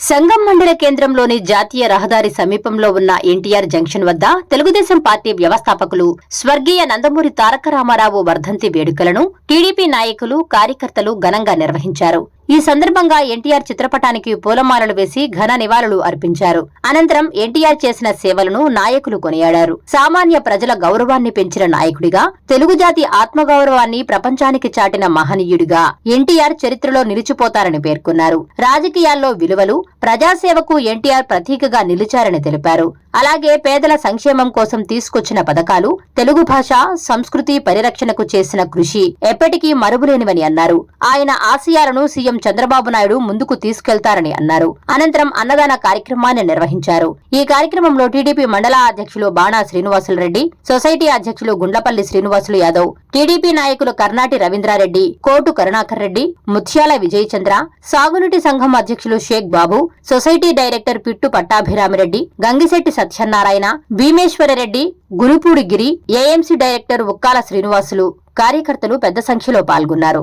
సంగం మండల కేంద్రంలోని జాతీయ రహదారి సమీపంలో ఉన్న ఎన్టీఆర్ జంక్షన్ వద్ద తెలుగుదేశం పార్టీ వ్యవస్థాపకులు స్వర్గీయ నందమూరి తారక రామారావు వర్ధంతి వేడుకలను టీడీపీ నాయకులు కార్యకర్తలు ఘనంగా నిర్వహించారు. ఈ సందర్భంగా ఎన్టీఆర్ చిత్రపటానికి పూలమాలలు వేసి ఘన నివాళులు అర్పించారు. అనంతరం ఎన్టీఆర్ చేసిన సేవలను నాయకులు కొనియాడారు. సామాన్య ప్రజల గౌరవాన్ని పెంచిన నాయకుడిగా తెలుగు జాతి ఆత్మగౌరవాన్ని ప్రపంచానికి చాటిన మహనీయుడిగా ఎన్టీఆర్ చరిత్రలో నిలిచిపోతారని పేర్కొన్నారు. రాజకీయాల్లో విలువలు ప్రజాసేవకు ఎన్టీఆర్ ప్రతీకగా నిలిచారని తెలిపారు. అలాగే పేదల సంక్షేమం కోసం తీసుకొచ్చిన పథకాలు తెలుగు భాష సంస్కృతి పరిరక్షణకు చేసిన కృషి ఎప్పటికీ మరుపులేనివని అన్నారు. ఆయన ఆశయాలను సీఎం చంద్రబాబు నాయుడు ముందుకు తీసుకెళ్తారని అన్నారు. అనంతరం అన్నదాన కార్యక్రమాన్ని నిర్వహించారు. ఈ కార్యక్రమంలో టీడీపీ మండల అధ్యక్షులు బాణా శ్రీనివాసులు రెడ్డి సొసైటీ అధ్యక్షులు గుండ్లపల్లి శ్రీనివాసులు యాదవ్ టీడీపీ నాయకులు కర్నాటి రవీంద్రారెడ్డి కోటు కరుణాకర్ రెడ్డి ముత్యాల విజయచంద్ర సాగునీటి సంఘం అధ్యక్షులు Sheikh Babu society director Pittu Pattabhiramireddy Gangishetti Satyanarayana Bhimeswarareddy Gurupudi Giri AMC director Ukkala Srinivasulu కార్యకర్తలు పెద్ద సంఖ్యలో పాల్గొన్నారు.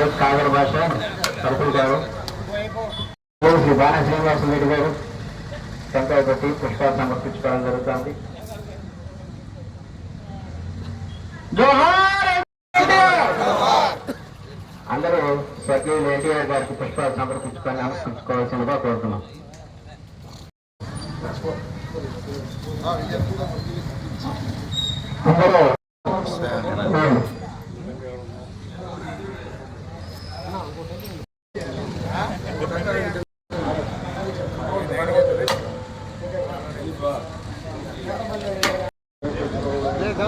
శరత్ కాగర భాష సరుకులు గారు. శ్రీ బాణ శ్రీనివాస రెడ్డి గారు టెంకాయ పెట్టి పుష్పాలు సమర్పించుకోవడం జరుగుతుంది. అందరూ స్వర్గీయులు ఎన్టీఆర్ గారికి పుష్పాలు సమర్పించుకొని నమస్కరించుకోవాల్సిందిగా కోరుతున్నాం. అందరూ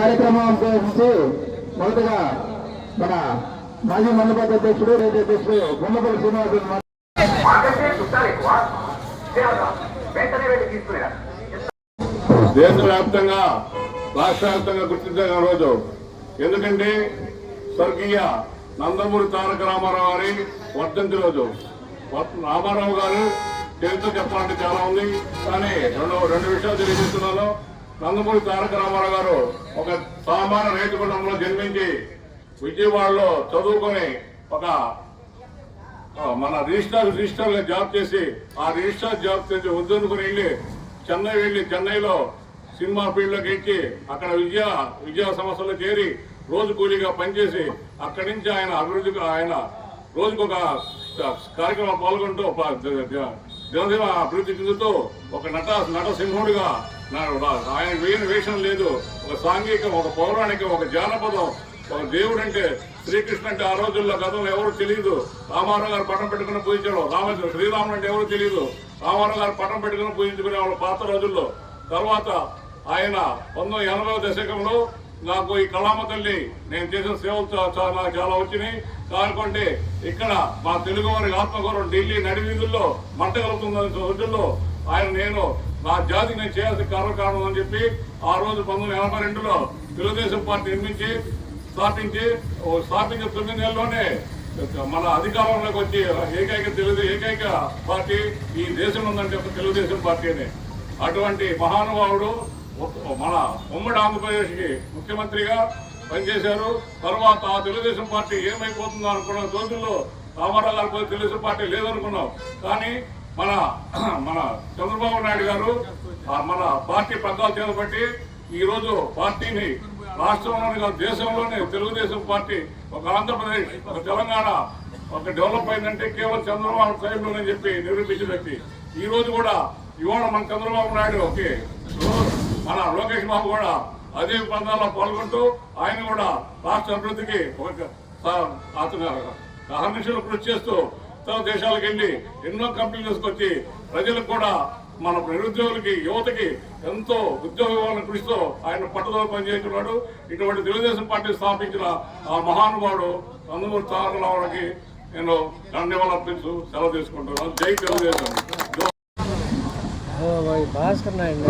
కార్యక్రమం గురించి మొదటగా మన మాజీ మండపతి అధ్యక్షుడు రైతు అధ్యక్షుడు గుమ్మపల్లి శ్రీనివాసులు దేశవ్యాప్తంగా రాష్ట్ర వ్యాప్తంగా గుర్తించిన రోజు. ఎందుకంటే స్వర్గీయ నందమూరి తారక రామారావు గారి వర్ధంతి రోజు. రామారావు గారు తెలుసు చెప్పాలంటే చాలా ఉంది. కానీ రెండు రెండు విషయాలు తెలియజేస్తున్నాను. నందమూరి తారక రామారావు గారు ఒక సామాన్య రైతు కుటుంబంలో జన్మించి విజయవాడలో చదువుకొని ఒక మన రిజిస్టార్ రిజిస్టర్గా జాబ్ చేసి ఆ రిజిస్టార్ జాబ్ చేసి వద్దనుకుని వెళ్ళి చెన్నై వెళ్ళి చెన్నైలో సినిమా ఫీల్డ్లోకి ఎక్కి అక్కడ విద్యా విద్యా సంస్థలో చేరి రోజు కూలీగా పనిచేసి అక్కడి నుంచి ఆయన అభివృద్ధికి ఆయన రోజుకు ఒక కార్యక్రమం పాల్గొంటూ దినదిన అభివృద్ధి చెందుతూ ఒక నట నటసింహుడిగా ఆయన వేయని వేషం లేదు. ఒక సాంఘికం ఒక పౌరాణికం ఒక జానపదం. ఒక దేవుడు అంటే శ్రీకృష్ణ అంటే ఆ రోజుల్లో గతంలో ఎవరు తెలియదు రామారావు గారు పట్టం పెట్టుకుని పూజించడం. రామచంద్ర శ్రీరాముడు అంటే ఎవరు తెలియదు రామారావు గారు పట్టం పెట్టుకుని పూజించుకునే వాళ్ళు పాత రోజుల్లో. తర్వాత ఆయన పంతొమ్మిది ఎనభై దశకంలో నాకు ఈ కళామ తల్లి నేను చేసిన సేవలు చాలా చాలా వచ్చినాయి. కానుకుంటే ఇక్కడ మా తెలుగు వారి ఆత్మగౌరవం ఢిల్లీ నడివీధుల్లో మంట కలుగుతుందని రోజుల్లో ఆయన నేను నా జాతికి నేను చేయాల్సిన కారణం అని చెప్పి ఆ రోజు పంతొమ్మిది ఎనభై రెండులో తెలుగుదేశం పార్టీ నిర్మించి స్థాపించి స్థాపించిన తొమ్మిది నెలల్లోనే మన అధికారంలోకి వచ్చి ఏకైక తెలుగు ఏకైక పార్టీ ఈ దేశంలో ఉందంటే ఒక తెలుగుదేశం పార్టీనే అటువంటి మహానుభావుడు మన ఉమ్మడి ఆంధ్రప్రదేశ్కి ముఖ్యమంత్రిగా పనిచేశారు. తర్వాత ఆ తెలుగుదేశం పార్టీ ఏమైపోతుందో అనుకున్న రోజుల్లో రామారావు గారి పోయి తెలుగుదేశం పార్టీ లేదనుకున్నాం. కానీ మన మన చంద్రబాబు నాయుడు గారు మన పార్టీ పగ్గాలు చేపట్టి ఈ రోజు పార్టీని రాష్ట్రంలోని కాదు దేశంలోనే తెలుగుదేశం పార్టీ ఒక ఆంధ్రప్రదేశ్ ఒక తెలంగాణ ఒక డెవలప్ అయిందంటే కేవలం చంద్రబాబు టైంలోనే చెప్పి నిరూపించిన వ్యక్తి ఈ రోజు కూడా ఇవాళ మన చంద్రబాబు నాయుడు ఓకే మన లోకేష్ బాబు కూడా అదే పందాల్లో పాల్గొంటూ ఆయన కూడా రాష్ట్ర అభివృద్ధికి ఒక అతను అహర్నిశలు కృషి చేస్తూ ఇతర దేశాలకు వెళ్ళి ఎన్నో కంపెనీలు తీసుకొచ్చి ప్రజలకు కూడా మన నిరుద్యోగులకి యువతకి ఎంతో ఉద్యోగ ఇవ్వాలని కృషితో ఆయన పట్టుదల పనిచేస్తున్నాడు. ఇటువంటి తెలుగుదేశం పార్టీ స్థాపించిన ఆ మహానుభావుడు నందమూరి తారక రావుడికి నేను ధన్యవాదాలు అర్పించు సెలవు తీసుకుంటున్నాను. జై తెలుగుదేశం. భాస్కర్ నాయుడు.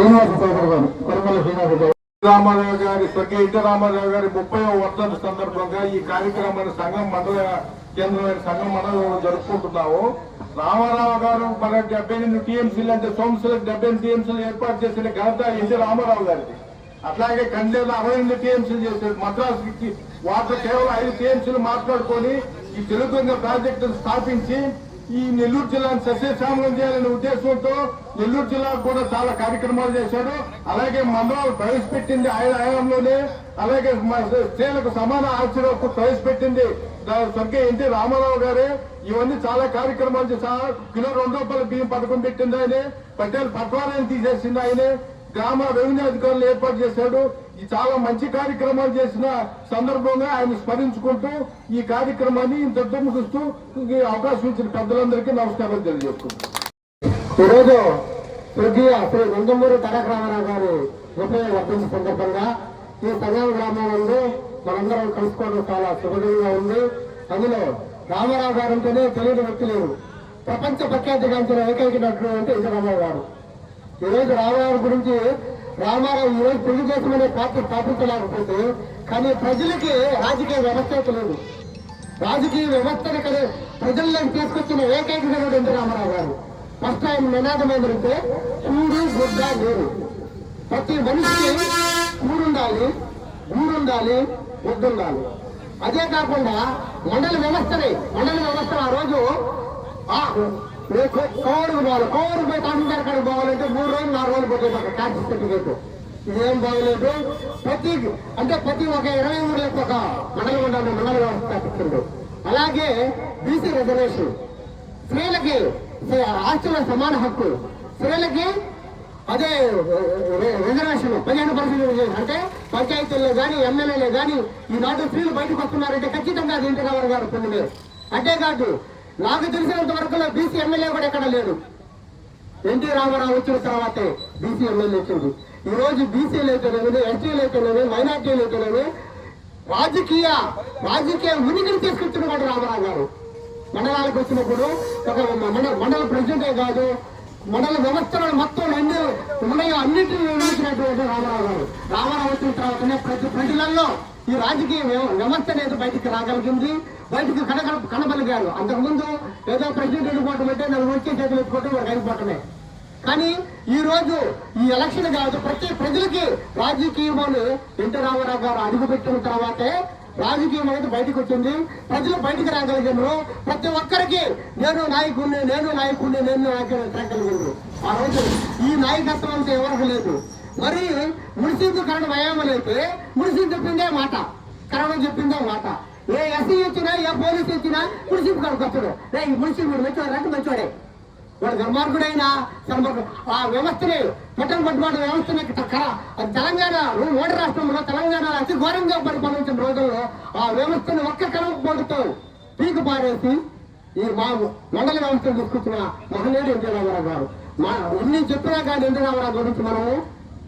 రామారావు గారి స్వర్గీయ ఇంటి రామారావు గారి ముప్పై వర్ధంతి సందర్భంగా ఈ కార్యక్రమాన్ని సంఘం మండల కేంద్రమైన సంఘం మండలంలో జరుపుకుంటున్నాము. రామారావు గారు మన డెబ్బై ఎనిమిది టీఎంసీలు అంటే సోమశిలకు డెబ్బై ఎనిమిది టీఎంసీలు ఏర్పాటు చేసిన ఘనత ఎన్టీ రామారావు గారిది. అట్లాగే కండేలో అరవై ఎనిమిది టీఎంసీలు చేశారు మద్రాసు వాటర్ కేవలం ఐదు టీఎంసీలు మాట్లాడుకొని ఈ తెలుగు ప్రాజెక్టును స్థాపించి ఈ నెల్లూరు జిల్లాను సస్యశ్యామలం చేయాలనే ఉద్దేశంతో నెల్లూరు జిల్లాకు కూడా చాలా కార్యక్రమాలు చేశాడు అలాగే మండలాలు ప్రవేశపెట్టింది ఆయన హయాంలోనే అలాగే స్త్రీలకు సమాన ఆశ్చర్యకు ప్రవేశపెట్టింది స్వర్గీయ ఎన్టీ రామారావు గారే. ఇవన్నీ చాలా కార్యక్రమాలు చేశారు. కిలో రెండు రూపాయల బియ్యం పథకం పెట్టింది ఆయనే. పట్టేలు పట్వారాన్ని తీసేసింది ఆయనే. గ్రామ రెవెన్యూ అధికారులు ఏర్పాటు చేశాడు. ఈ చాలా మంచి కార్యక్రమాలు చేసిన సందర్భంగా ఆయన స్మరించుకుంటూ ఈ కార్యక్రమాన్ని ఇంతటితో ముగిస్తూ ఈ అవకాశం ఇచ్చిన పెద్దలందరికీ నమస్కారం తెలియజేసుకుంటాం ఈరోజు స్వర్గీయ శ్రీ నందమూరి తారక రామారావు గారు ముప్పై వర్తించిన సందర్భంగా ఈ సంగం గ్రామంలో మనందరం కలుసుకోవడం చాలా శుభదంగా ఉంది. అందులో రామారావు గారు అంటేనే తెలియని వ్యక్తి లేరు. ప్రపంచ ప్రఖ్యాతిగాంచిన ఏకైక నటుడు అంటే ఎన్టీ గారు. ఈ రామారావు గురించి రామారావు ఈరోజు పెళ్ళి చేసుకునే పార్టీ స్థాపించలేకపోతే కానీ ప్రజలకి రాజకీయ వ్యవస్థ లేదు. రాజకీయ వ్యవస్థను కదా ప్రజల్లోకి తీసుకొచ్చిన ఏకైక దేవుడు ఎన్టీ రామారావు గారు. ఫస్ట్ ఆయన నినాదం ఏంటంటే కూడు గుడ్డ నీరు ప్రతి మనిషికి కూడుండాలి గూడుండాలి గుడ్డుండాలి అదే కాకుండా మండల వ్యవస్థని మండల వ్యవస్థ ఆ రోజు ఆ, ఏ కో- కోరు పోవాలి కోరు పోయి పోవాలంటే మూడు రోజులు నాలుగు రోజులు పోతే మాకు ట్యాక్స్ సర్టిఫికేట్ ఇదేం బాగలేదు ప్రతి అంటే ప్రతి ఒక ఇరవై ఊర్లకు ఒక మండలం ఉండాలి మండల వ్యవస్థ అలాగే బీసీ రిజర్వేషన్ స్త్రీలకి ఆస్తిలో సమాన హక్కు స్త్రీలకి అదే రిజర్వేషన్ పదిహేను పర్సెంట్ రిజర్వేషన్ అంటే పంచాయతీల్లో కానీ ఎమ్మెల్యేలే కానీ ఈనాడు స్త్రీలు బయటకు వస్తున్నారంటే ఖచ్చితంగా అది ఇంటి రావాలి గారు పొందలేదు అంతేకాదు నాకు తెలిసినంత వరకు బీసీ ఎమ్మెల్యే కూడా ఎక్కడ లేడు. ఎన్టీ రామారావు వచ్చిన తర్వాతే బీసీ ఎమ్మెల్యే వచ్చింది ఈ రోజు బీసీలు అయితేనేమి ఎస్టీలు అయితేనేమి మైనార్టీలు అయితేనేమి రాజకీయ రాజకీయ ఉనికిని తీసుకొచ్చినవాడు రామారావు గారు. మండలాలకు వచ్చినప్పుడు ఒక మండల మండల ప్రెసిడెంటే కాదు మండల వ్యవస్థలను మొత్తం అన్ని ఉన్నాయో అన్నింటినీ నిర్మించినటువంటి రామారావు గారు. రామారావు వచ్చిన తర్వాతనే ప్రతి ప్రజలలో ఈ రాజకీయ వ్యవస్థ అనేది బయటికి రాగలిగింది. బయటకు కనగల కనబలిగాడు. అంతకుముందు ఏదో ప్రెసిడెంట్ వెళ్ళిపోవటం అంటే నన్ను వచ్చే చేతులు ఎత్తుకోవటం వాడికి అయిపోవటమే కానీ ఈ రోజు ఈ ఎలక్షన్ కాదు ప్రతి ప్రజలకి రాజకీయంలో ఎన్టీ రామారావు గారు అడుగుపెట్టిన తర్వాతే రాజకీయం అనేది బయటకు వచ్చింది. ప్రజలు బయటకు రాగలిగినారు. ప్రతి ఒక్కరికి నేను నాయకుడిని నేను నాయకుడిని నేను నాయకుడిని తిరగలిగినారు ఆ రోజు ఈ నాయకత్వం అంతా ఎవరికి లేదు. మరి ముడిసింపు కరెంట్ వ్యాయామం అయితే మున్సిపల్ చెప్పిందే మాట. కరణం చెప్పిందే మాట. ఏ ఎస్సీ ఇచ్చినా ఏ పోలీసు ఇచ్చినా ముడిసింపు కరెంట్ వస్తాడు రే ఈ మున్సిపల్ మంచివాడు అంటే మంచివాడే వాడు దుర్మార్గుడైనా సన్మార్గు- ఆ వ్యవస్థని పట్టణ పట్టుబాటు వ్యవస్థని తెలంగాణ ఓడి రాష్ట్రంలో తెలంగాణ అతి ఘోరంగా పరిపాలించిన రోజుల్లో ఆ వ్యవస్థను ఒక్క కలం పోటుతో పీకు పారేసి ఈ మా మండల వ్యవస్థను తీసుకొచ్చిన మహనీయుడు ఎన్టీ రామారావు గారు. మా ఎన్ని చెప్పినా కానీ ఎన్టీ రామారావు గురించి మనము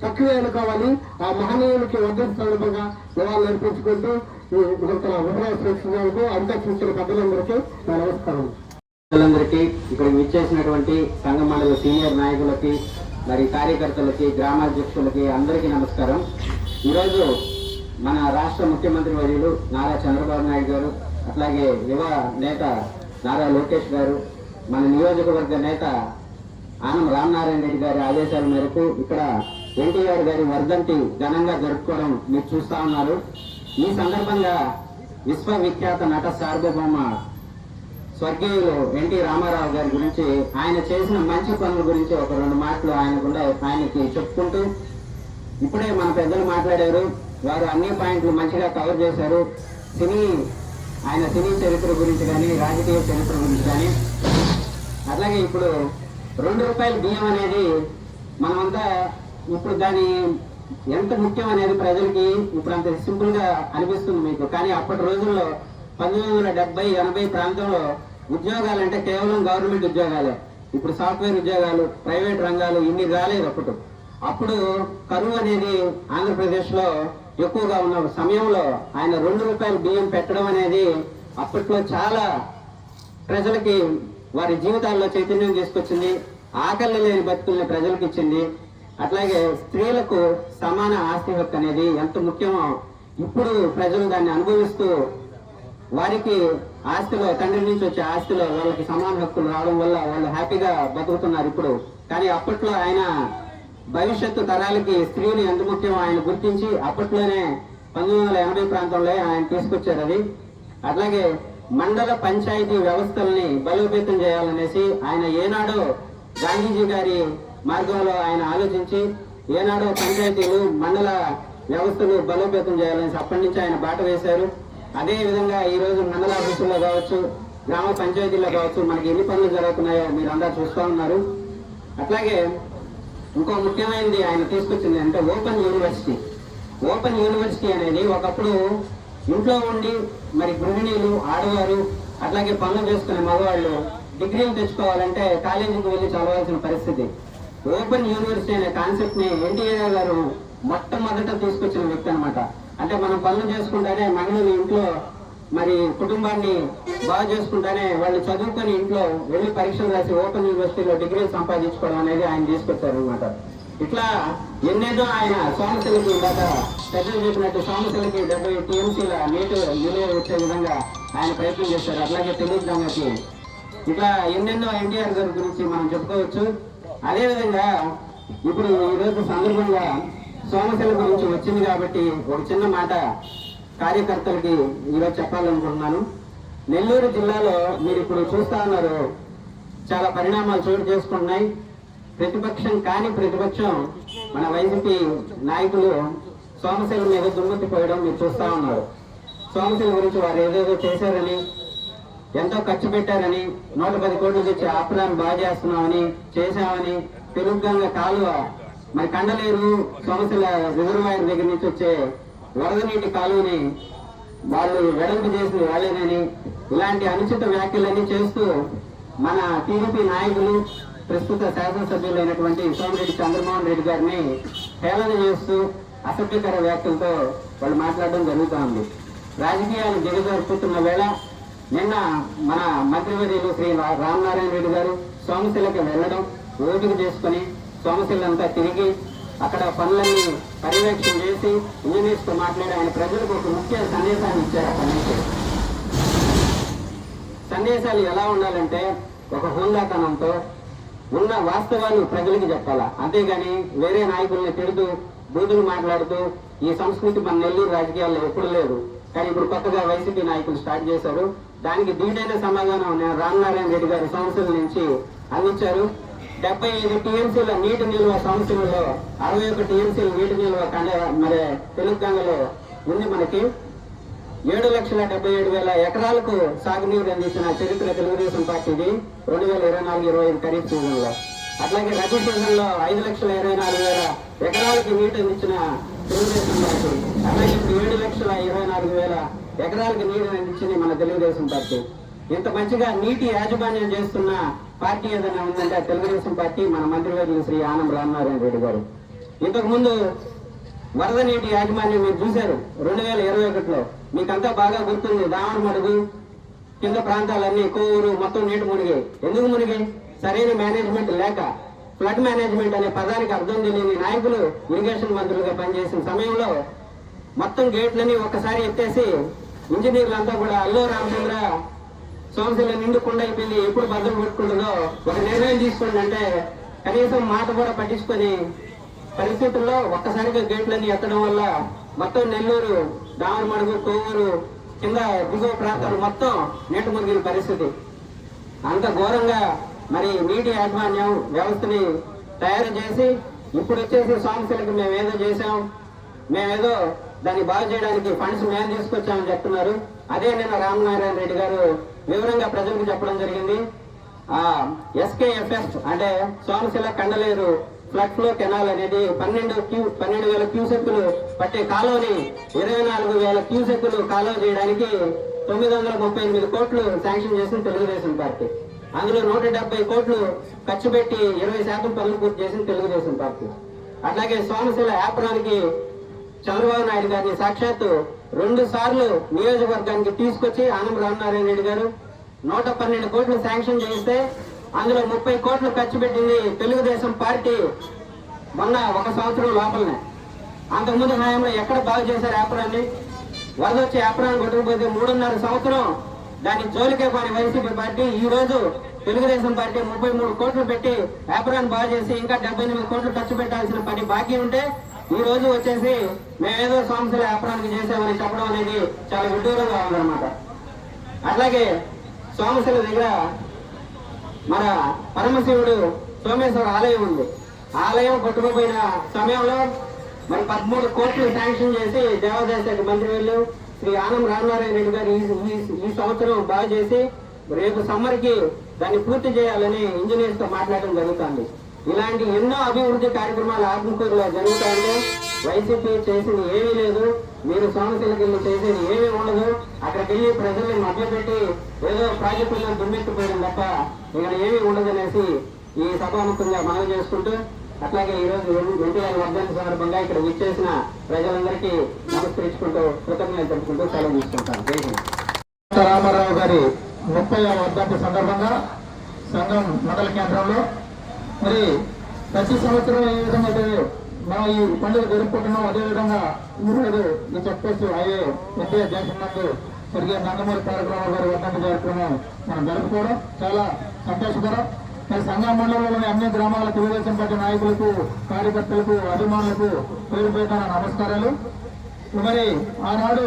తక్కువే అనుకోవాలి ఆ మహనీయులకి వర్ధంతి సందర్భంగా నివాళులు అర్పించుకుంటూ ఈ ఇంత ఉదయ ప్రేక్షకులకు పెద్దలందరికీ నా నమస్కారం. ప్రజలందరికీ ఇక్కడికి విచ్చేసినటువంటి సంఘ మండలి సీనియర్ నాయకులకి మరి కార్యకర్తలకి గ్రామాధ్యక్షులకి అందరికీ నమస్కారం. ఈరోజు మన రాష్ట్ర ముఖ్యమంత్రి వర్యులు నారా చంద్రబాబు నాయుడు గారు అట్లాగే యువ నేత నారా లోకేష్ గారు మన నియోజకవర్గ నేత ఆనం రామనారాయణ రెడ్డి గారి ఆదేశాల మేరకు ఇక్కడ ఎన్టీఆర్ గారి వర్ధంతి ఘనంగా జరుపుకోవడం మీరు చూస్తా ఉన్నారు. ఈ సందర్భంగా విశ్వవిఖ్యాత నట సార్వభౌమ స్వర్గీయులు ఎన్టీ రామారావు గారి గురించి ఆయన చేసిన మంచి పనుల గురించి ఒక రెండు మాటలు ఆయన కూడా ఆయనకి చెప్పుకుంటూ ఇప్పుడే మన పెద్దలు మాట్లాడారు. వారు అన్ని పాయింట్లు మంచిగా కవర్ చేశారు. సినీ ఆయన సినీ చరిత్ర గురించి కానీ రాజకీయ చరిత్ర గురించి కానీ. అట్లాగే ఇప్పుడు రెండు రూపాయల బియ్యం అనేది మనమంతా ఇప్పుడు దాని ఎంత ముఖ్యం అనేది ప్రజలకి ఇప్పుడు అంత సింపుల్గా అనిపిస్తుంది మీకు. కానీ అప్పటి రోజుల్లో పంతొమ్మిది వందల డెబ్బై ఎనభై ప్రాంతంలో ఉద్యోగాలంటే కేవలం గవర్నమెంట్ ఉద్యోగాలే. ఇప్పుడు సాఫ్ట్వేర్ ఉద్యోగాలు ప్రైవేట్ రంగాలు ఇన్ని రాలేదు అప్పుడు అప్పుడు కరువు అనేది ఆంధ్రప్రదేశ్లో ఎక్కువగా ఉన్న సమయంలో ఆయన రెండు రూపాయలు బియ్యం పెట్టడం అనేది అప్పట్లో చాలా ప్రజలకి వారి జీవితాల్లో చైతన్యం తీసుకొచ్చింది. ఆకలి లేని బతుకుల్ని ప్రజలకు ఇచ్చింది. అట్లాగే స్త్రీలకు సమాన ఆస్తి హక్కు అనేది ఎంత ముఖ్యమో ఇప్పుడు ప్రజలు దాన్ని అనుభవిస్తూ వారికి ఆస్తిలో తండ్రి నుంచి వచ్చే ఆస్తిలో వాళ్ళకి సమాన హక్కులు రావడం వల్ల వాళ్ళు హ్యాపీగా బతుకుతున్నారు ఇప్పుడు. కానీ అప్పట్లో ఆయన భవిష్యత్తు తరాలకి స్త్రీలు ఎంత ముఖ్యమో ఆయన గుర్తించి అప్పట్లోనే పంతొమ్మిది వందల ఎనభై ప్రాంతంలో ఆయన తీసుకొచ్చారు అది. అట్లాగే మండల పంచాయతీ వ్యవస్థల్ని బలోపేతం చేయాలనేసి ఆయన ఏనాడో గాంధీజీ గారి మార్గంలో ఆయన ఆలోచించి ఏనాడో పంచాయతీలు మండల వ్యవస్థలు బలోపేతం చేయాలని అప్పటి నుంచి ఆయన బాట వేశారు. అదే విధంగా ఈ రోజు మండల ఆఫీసుల్లో కావచ్చు గ్రామ పంచాయతీల్లో కావచ్చు మనకి ఎన్ని పనులు జరుగుతున్నాయో మీరు అందరూ చూస్తూ ఉన్నారు. అట్లాగే ఇంకో ముఖ్యమైనది ఆయన తీసుకొచ్చింది అంటే ఓపెన్ యూనివర్సిటీ. ఓపెన్ యూనివర్సిటీ అనేది ఒకప్పుడు ఇంట్లో ఉండి మరి గృహిణీలు ఆడవారు అట్లాగే పనులు చేసుకునే మగవాళ్ళు డిగ్రీలు తెచ్చుకోవాలంటే కాలేజీకి వెళ్ళి చదవాల్సిన పరిస్థితి. ఓపెన్ యూనివర్సిటీ అనే కాన్సెప్ట్ని ఎన్టీఆర్ గారు మొట్టమొదట తీసుకొచ్చిన వ్యక్తి అన్నమాట. అంటే మనం పనులు చేసుకుంటానే మహిళలు ఇంట్లో మరి కుటుంబాన్ని బాగా చేసుకుంటానే వాళ్ళు చదువుకొని ఇంట్లో వెళ్ళి పరీక్షలు రాసి ఓపెన్ యూనివర్సిటీలో డిగ్రీ సంపాదించుకోవడం అనేది ఆయన తీసుకొచ్చారు అనమాట ఇట్లా ఎన్నేదో ఆయన సోమశిలకి ఇందాక పెద్దలు చెప్పినట్టు సోమశిలకి డెబ్బై టీఎంసీల నీటి నిలువ వచ్చే విధంగా ఆయన ప్రయత్నం చేశారు. అట్లాగే తెలుగు రంగకి. ఇట్లా ఎన్నెన్నో ఎన్టీఆర్ గారి గురించి మనం చెప్పుకోవచ్చు. అదేవిధంగా ఇప్పుడు ఈ రోజు సందర్భంగా సోమశిల గురించి వచ్చింది కాబట్టి ఒక చిన్న మాట కార్యకర్తలకి ఈరోజు చెప్పాలనుకుంటున్నాను. నెల్లూరు జిల్లాలో మీరు ఇప్పుడు చూస్తా ఉన్నారు చాలా పరిణామాలు చోటు చేసుకుంటున్నాయి. ప్రతిపక్షం కాని ప్రతిపక్షం మన వైసీపీ నాయకులు సోమశిల మీద దుమ్మెత్తిపోయడం మీరు చూస్తా ఉన్నారు. సోమశిల గురించి వారు ఏదేదో చేశారని ఎంతో ఖర్చు పెట్టారని నూట పది కోట్లు తెచ్చి ఆపరాన్ని బాగా చేస్తున్నామని చేశామని తెలుగుగంగ కాలువ మరి కండలేరు సమస్యల రిజర్వాయర్ దగ్గర నుంచి వచ్చే వరద నీటి కాలువని వాళ్ళు వెడల్పు చేసి వాళ్ళేనని ఇలాంటి అనుచిత వ్యాఖ్యలన్నీ చేస్తూ మన టీడీపీ నాయకులు ప్రస్తుత శాసనసభ్యులైనటువంటి సోమిరెడ్డి చంద్రమోహన్ రెడ్డి గారిని హేళన చేస్తూ అసభ్యకర వ్యాఖ్యలతో వాళ్ళు మాట్లాడడం జరుగుతూ ఉంది. రాజకీయాలు దిగజారుతున్న వేళ నిన్న మన మంత్రివర్యులు శ్రీ రామనారాయణ రెడ్డి గారు సోమశిలకి వెళ్ళడం ఓపిక చేసుకుని సోమశిలంతా తిరిగి అక్కడ పనులన్నీ పర్యవేక్షణ చేసి ఇంజనీర్స్తో మాట్లాడి ఆయన ప్రజలకు ఒక ముఖ్య సందేశాన్ని ఇచ్చారు అక్కడ నుంచి సందేశాలు ఎలా ఉండాలంటే ఒక హోందాతనంతో ఉన్న వాస్తవాలు ప్రజలకి చెప్పాలా. అంతేగాని వేరే నాయకుల్ని తిడుతూ బూతులు మాట్లాడుతూ ఈ సంస్కృతి మన నెల్లూరు రాజకీయాల్లో ఎప్పుడు లేదు. కానీ ఇప్పుడు కొత్తగా వైసీపీ నాయకులు స్టార్ట్ చేశారు. దానికి దీటైన సమాధానం నేను రామనారాయణ రెడ్డి గారి సంస్థల నుంచి అందించారు. డెబ్బై ఐదు టీఎంసీల నీటి నిల్వ సంస్థలలో అరవై ఒక టీఎంసీల నీటి నిల్వ కండ మరి తెలంగాణలో ఉంది మనకి. ఏడు లక్షల డెబ్బై ఏడు వేల ఎకరాలకు సాగునీరు అందించిన చరిత్ర తెలుగుదేశం పార్టీది రెండు వేల ఇరవై నాలుగు ఇరవై ఐదు ఖరీఫ్ సీజన్లో. అట్లాగే రబీ సీజన్లో ఐదు లక్షల ఇరవై నాలుగు వేల ఎకరాలకు నీటి అందించిన తెలుగుదేశం పార్టీ. అట్లాగే ఏడు లక్షల ఇరవై నాలుగు వేల ఎకరాలకు నీరు అందించింది మన తెలుగుదేశం పార్టీ. ఇంత మంచిగా నీటి యాజమాన్యం చేస్తున్న పార్టీ ఏదైనా ఉందంటే తెలుగుదేశం పార్టీ మన మంత్రివర్యులు శ్రీ ఆనం రామనారాయణ రెడ్డి గారు. ఇంతకుముందు వరద నీటి యాజమాన్యం మీరు చూశారు రెండు వేల ఇరవై ఒకటిలో. మీకంతా బాగా గుర్తుంది దామరమడుగు కింద ప్రాంతాలన్నీ కోవూరు మొత్తం నీటి మునిగాయి ఎందుకు మునిగాయి సరైన మేనేజ్మెంట్ లేక. ఫ్లడ్ మేనేజ్మెంట్ అనే పదానికి అర్థం తెలియని నాయకులు ఇరిగేషన్ మంత్రులుగా పనిచేసిన సమయంలో మొత్తం గేట్లని ఒక్కసారి ఎత్తేసి ఇంజనీర్లంతా కూడా అల్లు రామచంద్ర సోమశిల నిండుకుండా అయిపోయింది ఎప్పుడు భద్రం పెట్టుకుంటుందో ఒక నిర్ణయం తీసుకోండి అంటే కనీసం మాట కూడా పట్టించుకొని పరిస్థితుల్లో ఒక్కసారిగా గేట్లన్నీ ఎత్తడం వల్ల మొత్తం నెల్లూరు దామరమడుగు కోవూరు కింద దిగువ ప్రాంతాలు మొత్తం నీట మునిగిన పరిస్థితి. అంత ఘోరంగా మరి నీటి యాజమాన్యం వ్యవస్థని తయారు చేసి ఇప్పుడు వచ్చేసి సమస్యలకు మేము ఏదో చేసాం మేమేదో దాన్ని బాగు చేయడానికి ఫండ్స్ మేము తీసుకొచ్చామని చెప్తున్నారు. అదే నిన్న రామనారాయణ రెడ్డి గారు వివరంగా ప్రజలకు చెప్పడం జరిగింది. ఆ ఎస్కేఎఫ్ఎస్ అంటే Somasila Kandaleru flood flow canal అనేది పన్నెండు క్యూ పన్నెండు వేల క్యూసెక్కులు పట్టే కాలువని ఇరవై నాలుగు వేల క్యూసెక్కులు కాలువ చేయడానికి తొమ్మిది వందల ముప్పై ఎనిమిది కోట్లు శాంక్షన్ చేసిన తెలుగుదేశం పార్టీ. అందులో నూట డెబ్బై కోట్లు ఖర్చు పెట్టి ఇరవై శాతం పనులు పూర్తి చేసింది తెలుగుదేశం పార్టీ. అట్లాగే సోమశిల యాప్రానికి చంద్రబాబు నాయుడు గారిని సాక్షాత్తు రెండు సార్లు నియోజకవర్గానికి తీసుకొచ్చి ఆనం రామనారాయణ రెడ్డి గారు నూట పన్నెండు కోట్లు శాంక్షన్ చేస్తే అందులో ముప్పై కోట్లు ఖర్చు పెట్టింది తెలుగుదేశం పార్టీ మొన్న ఒక సంవత్సరం లోపలనే. అంతకుముందు హయాంలో ఎక్కడ బాగు చేశారు యాపరాన్ని? వరద వచ్చి యాపరాన్ని కొట్టుకుపోతే మూడున్నర సంవత్సరం దాన్ని జోలికే పోని వైసీపీ పార్టీ ఈ రోజు తెలుగుదేశం పార్టీ ముప్పై మూడు కోట్లు పెట్టి వ్యాపారాన్ని బాగు చేసి ఇంకా డెబ్బై ఎనిమిది కోట్లు ఖర్చు పెట్టాల్సిన పని బాకీ ఉంటే ఈ రోజు వచ్చేసి మేమేదో సంస్థల వ్యాపారానికి చేసామని చెప్పడం అనేది చాలా విడ్డూరంగా ఉందన్నమాట. అట్లాగే సోమశిల దగ్గర మన పరమశివుడు సోమేశ్వర ఆలయం ఉంది. ఆలయం కొట్టుకుపోయిన సమయంలో మరి పదమూడు కోట్లు శాంక్షన్ చేసి దేవాదాయ శాఖ మంత్రి వెళ్ళు శ్రీ ఆనం రామనారాయణ రెడ్డి గారు ఈ- సంవత్సరం బాగు చేసి రేపు సమ్మర్కి దాన్ని పూర్తి చేయాలని ఇంజనీర్స్తో మాట్లాడడం జరుగుతుంది. ఇలాంటి ఎన్నో అభివృద్ధి కార్యక్రమాలు ఆత్మకూరులో జరుగుతాయంటే వైసీపీ చేసింది ఏమీ లేదు. మీరు సోమశిలకి వెళ్ళి చేసేది ఏమీ ఉండదు. అక్కడికి వెళ్ళి ప్రజల్ని మభ్యపెట్టి ఏదో ప్రాజెక్టులను దుమ్మెత్తిపోయడం తప్ప ఇక్కడ ఏమీ ఉండదనేసి ఈ సభాముఖంగా మనవి చేసుకుంటూ అట్లాగే ఈ రోజు ఎన్టీఆర్ వర్ధంతి సందర్భంగా ఇక్కడ విచ్చేసిన ప్రజలందరికీ నమస్కరించుకుంటూ కృతజ్ఞతలు తెలుపుకుంటూ సెలవు తీసుకుంటాను. జై రామారావు గారి ముప్పై వర్ధంతి సందర్భంగా సంఘం మండల కేంద్రంలో మరి ప్రతి సంవత్సరం ఏ విధంగా అయితే మనం ఈ పండుగ జరుపుకుంటున్నాం అదేవిధంగా ఈరోజు ఈ చెప్పేసి అయ్యే ఎన్టీఆర్ జంక్షన్ నందు జరిగే నందమూరి కార్యక్రమాలు గారి వర్ధంతి కార్యక్రమం మనం జరుపుకోవడం చాలా సంతోషకరం. మరి సంఘం మండలంలోని అన్ని గ్రామాల తెలుగుదేశం పార్టీ నాయకులకు కార్యకర్తలకు అభిమానులకు పేరు పేరున నమస్కారాలు. మరి ఆనాడు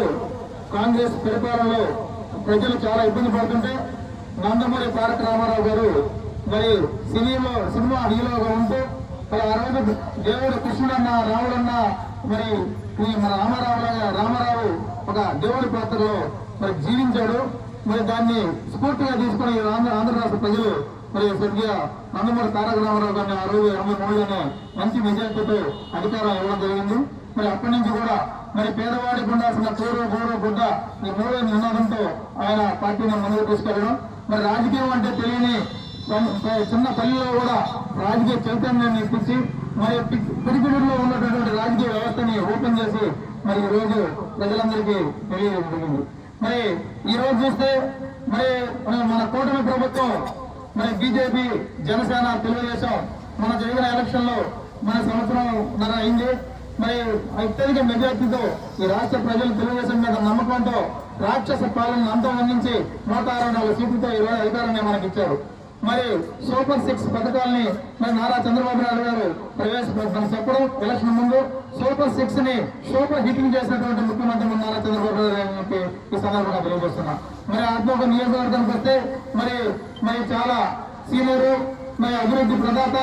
కాంగ్రెస్ పరిపాలనలో ప్రజలు చాలా ఇబ్బంది పడుతుంటే నందమూరి తారక రామారావు గారు మరి సినిమాలో సినిమా హీరోగా ఉంటూ మరి ఆ రోజు దేవుడు కృష్ణుడన్న రాముడన్న మరి ఈ మన రామారావు రామారావు ఒక దేవుడి పాత్రలో మరి జీవించాడు. మరి దాన్ని స్ఫూర్తిగా తీసుకుని ఈ ఆంధ్ర ఆంధ్ర రాష్ట్ర ప్రజలు మరి స్వర్గీయ నందమూరి తారక రామారావు గారిని ఆ రోజు ఎనభై మూడులోనే మంచి మెజార్టీతో అధికారం ఇవ్వడం జరిగింది. మరి అప్పటి నుంచి కూడా మరి పేదవాడికి ఉండాల్సిన కూర గోరు గుడ్డ ఈ మూడు నినాదంతో ఆయన పార్టీని ముందుకు తీసుకెళ్ళడం. మరి రాజకీయం అంటే తెలియని చిన్న పల్లెలో కూడా రాజకీయ చైతన్యాన్ని ఇప్పించి మరి పిడిపిడిలో ఉన్నటువంటి రాజకీయ వ్యవస్థని ఓపెన్ చేసి మరి ఈ రోజు ప్రజలందరికీ తెలియజేయడం జరిగింది మరి ఈ రోజు చూస్తే మరి మన కూటమి ప్రభుత్వం మరి బీజేపీ జనసేన తెలుగుదేశం మన జరిగిన ఎలక్షన్లో మన సంవత్సరం నర అయింది. మరి అత్యధిక మెజార్టీతో ఈ రాష్ట్ర ప్రజలు తెలుగుదేశం మీద నమ్మకంతో రాక్షస పాలన అంతం అందించి నూట అరవై నాలుగు సీట్లతో ఈరోజు అధికారాన్ని మనకి ఇచ్చారు మరి సూపర్ సిక్స్ పథకాల్ని మరి నారా చంద్రబాబు నాయుడు గారు ప్రవేశపెట్టడం చెప్పడం ఎలక్షన్ ముందు సూపర్ సిక్స్ని సూపర్ హిట్టింగ్ చేసినటువంటి ముఖ్యమంత్రి నారా చంద్రబాబు నాయుడు గారు అని చెప్పి ఈ సందర్భంగా తెలియజేస్తున్నా. మరి ఆత్మక నియోజకవర్గానికి వస్తే మరి మరి చాలా సీనియర్ మరి అభివృద్ధి ప్రదాత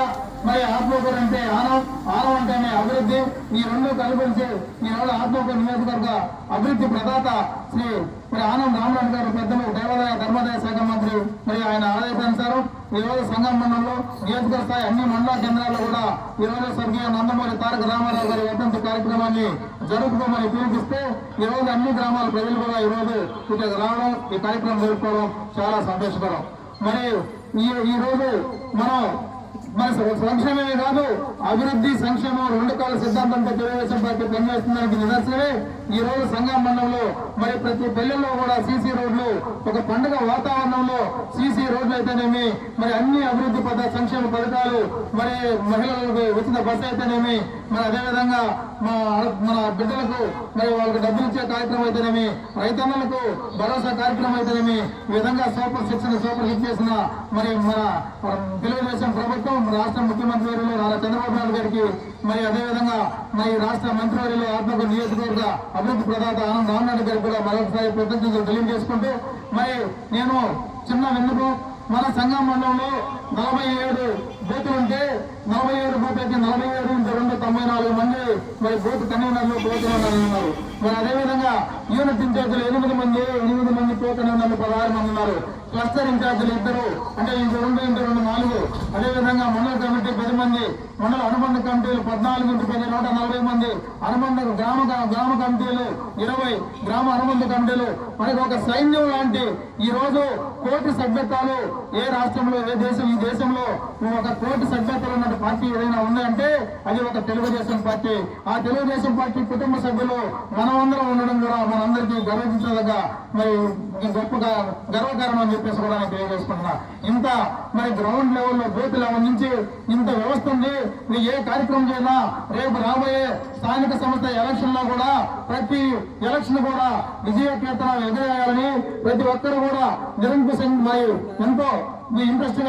మరి ఆత్మకూరు అంటే ఆనం ఆనం అంటేనే అభివృద్ధి ఈ రెండు కలుపుకొలిసి ఈ రోజు ఆత్మకూరు నియోజకవర్గ అభివృద్ధి ప్రదాత శ్రీ మరి ఆనం రామరాజు గారు పెద్దలు దేవాలయ ధర్మాదాయ శాఖ మంత్రి మరి ఆయన ఆదేశానుసారం ఈ రోజు సంఘం మండలంలో నియోజకవర్గ స్థాయి అన్ని మండల కేంద్రాల్లో కూడా ఈ రోజు స్వర్గీయ నందమూరి తారక రామారావు గారి వర్ధంతి కార్యక్రమాన్ని జరుపుకోమని పిలిపిస్తే ఈ రోజు అన్ని గ్రామాల ప్రజలు కూడా ఈ రోజు ఇక్కడికి రావడం ఈ కార్యక్రమం జరుపుకోవడం చాలా సంతోషకరం. మరి ఈ ఈ రోజు మనం మన సంక్షేమమే కాదు అభివృద్ధి సంక్షేమం రెండు కాల సిద్ధాంతంతో తెలుగుదేశం పార్టీ పనిచేస్తుందానికి నిదర్శనమే ఈ రోజు సంఘం మండలంలో. మరి ప్రతి పల్లెల్లో కూడా సీసీ రోడ్లు ఒక పండుగ వాతావరణంలో సీసీ రోడ్లు అయితేనేమి మరి అన్ని అభివృద్ధి పథ సంక్షేమ పథకాలు మరి మహిళలకు ఉచిత బస్సు అయితేనేమి మరి అదేవిధంగా మా మన బిడ్డలకు మరి వాళ్ళకి డబ్బులు ఇచ్చే కార్యక్రమం అయితేనేమి రైతన్నలకు భరోసా కార్యక్రమం అయితేనేమి ఈ విధంగా సూపర్ శిక్షణ సూపర్ హిట్ చేసిన మరి మన తెలుగుదేశం ప్రభుత్వం రాష్ట్ర ముఖ్యమంత్రి వర్యులు నారా చంద్రబాబు నాయుడు గారికి మరి అదేవిధంగా మరి రాష్ట్ర మంత్రివర్యులు ఆత్మకు నియోజకవర్గ అభివృద్ధి ప్రదాత ఆనంద్ రామనాయుడు గారికి కూడా మరొకసారి కృతజ్ఞతలు తెలియజేసుకుంటూ మరి నేను చిన్న విన్నపం మన సంఘం మండలంలో నలభై ఏడు బూతులు ఉంటే నలభై ఏడు బూతులకి నలభై ఏడు ఇంటూ రెండు తొంభై నాలుగు మంది మరి బూత్ కన్వీనర్లు బూతులు ఉన్నారు మరి అదేవిధంగా యూనిట్ ఇన్ఛార్జీలు ఎనిమిది మంది ఎనిమిది మంది టోకెన్ ఉన్న పదహారు మంది ఉన్నారు. క్లస్టర్ ఇన్ఛార్జీలు ఇద్దరు అంటే ఇది రెండు ఇంటూ రెండు నాలుగు. అదేవిధంగా మండల కమిటీ పది మంది మండల అనుబంధ కమిటీలు పద్నాలుగు ఇంటూ పది నూట నలభై మంది. అనుబంధ గ్రామ గ్రామ కమిటీలు ఇరవై గ్రామ అనుబంధ కమిటీలు. మనకి ఒక సైన్యం లాంటి ఈ రోజు కోటి సభ్యత్వాలు ఏ రాష్ట్రంలో ఏ దేశం ఈ దేశంలో ఒక కోటి సభ్యత్వాలు ఉన్న పార్టీ ఏదైనా ఉందంటే అది ఒక తెలుగుదేశం పార్టీ. ఆ తెలుగుదేశం పార్టీ కుటుంబ సభ్యులు మనమందరం ఉండడం కూడా మనందరికీ గర్వించదగ్గ మరి గొప్పగా గర్వకారణం అని చెప్పేసి కూడా నేను తెలియజేసుకుంటున్నా. ఇంత మరి గ్రౌండ్ లెవెల్లో బూత్ లెవెల్ నుంచి ఇంత వ్యవస్థ ఉంది. ఏ కార్యక్రమం చేసినా రేపు రాబోయే స్థానిక సంస్థ ఎలక్షన్లో కూడా ప్రతి ఎలక్షన్ కూడా విజయకేతన ఎదురయ్యాలని ప్రతి ఒక్కరు కూడా నిరంకుశ మరి ఎంతో మీ ఇంట్రెస్ట్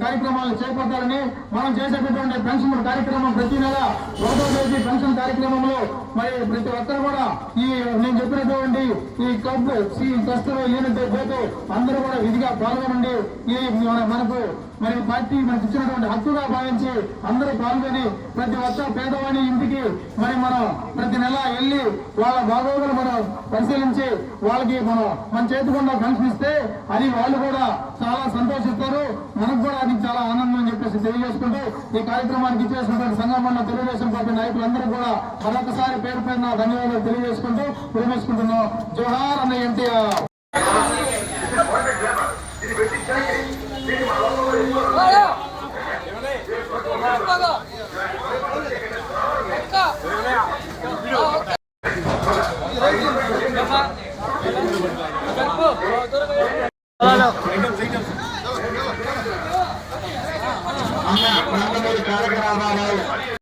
కార్యక్రమాలు చేపట్టాలని మనం చేసేటటువంటి పెన్షన్ కార్యక్రమం ప్రతి నెల ఒకటో తేదీ పెన్షన్ కార్యక్రమంలో మరి ప్రతి ఒక్కరు కూడా ఈ నేను చెప్పినటువంటి ఈ క్లబ్ ఈ ట్రస్ట్ యూనిట్ పోతూ అందరూ కూడా విధిగా పాల్గొనండి. ఈ మన- మనకు మరి పార్టీ మనకు ఇచ్చినటువంటి హక్కుగా భావించి అందరూ పాల్గొని ప్రతి ఒక్క పేదవాడి ఇంటికి మరి మనం ప్రతి నెల వెళ్ళి వాళ్ళ బాగోగులు మనం పరిశీలించి వాళ్ళకి మనం మన చేతికుండా పెన్షన్ ఇస్తే అది వాళ్ళు కూడా చాలా సంతోషిస్తారు. మనకు కూడా అది చాలా ఆనందం అని చెప్పేసి తెలియజేసుకుంటూ ఈ కార్యక్రమానికి ఇచ్చేసినటువంటి సంఘం తెలుగుదేశం పార్టీ నాయకులందరూ కూడా మరొకసారి పేరు పైన ధన్యవాదాలు తెలియజేసుకుంటూ విరమించుకుంటున్నాం. జోహార్ అన్న ఎన్టీఆర్. కార్యక్రమాలు